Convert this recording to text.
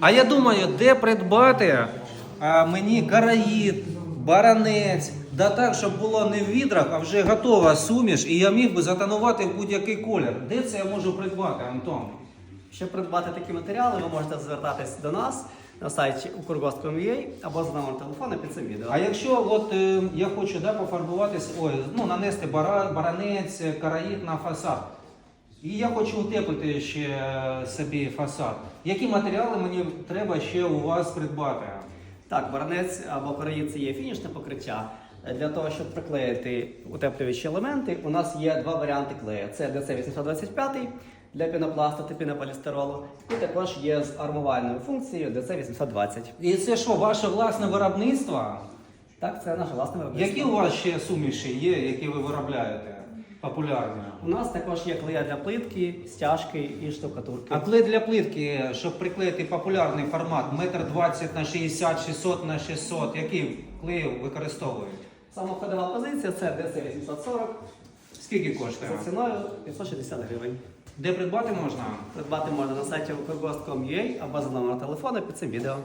А я думаю, де придбати а, мені караїд, баранець, да так, щоб було не в відрах, а вже готова суміш, і я міг би затонувати в будь-який колір. Де це я можу придбати, Антон? Щоб придбати такі матеріали, ви можете звертатись до нас на сайті Укргост.com.ua або за номером телефону під цим відео. А якщо от е, я хочу да, пофарбуватись, ой, ну нанести бара, баранець, караїд на фасад. І я хочу утеплити ще собі фасад. Які матеріали мені треба ще у вас придбати? Так, баранець або короїд це є фінішне покриття. Для того, щоб приклеїти утеплюючі елементи, у нас є два варіанти клею. Це DC825 для пінопласту та пінополістиролу, і також є з армувальною функцією DC820. І це що, ваше власне виробництво? Так, це наше власне виробництво. Які у вас ще суміші є, які ви виробляєте? Популярні? У нас також є клея для плитки, стяжки і штукатурки. А клей для плитки, щоб приклеїти популярний формат, метр 20 на 60, 600 на 600, який клей використовують? Сама ходова позиція це DC840 Скільки коштує? за ціною 560 гривень. Де придбати можна? Придбати можна на сайті Укргост.com.ua або за номером телефону під цим відео.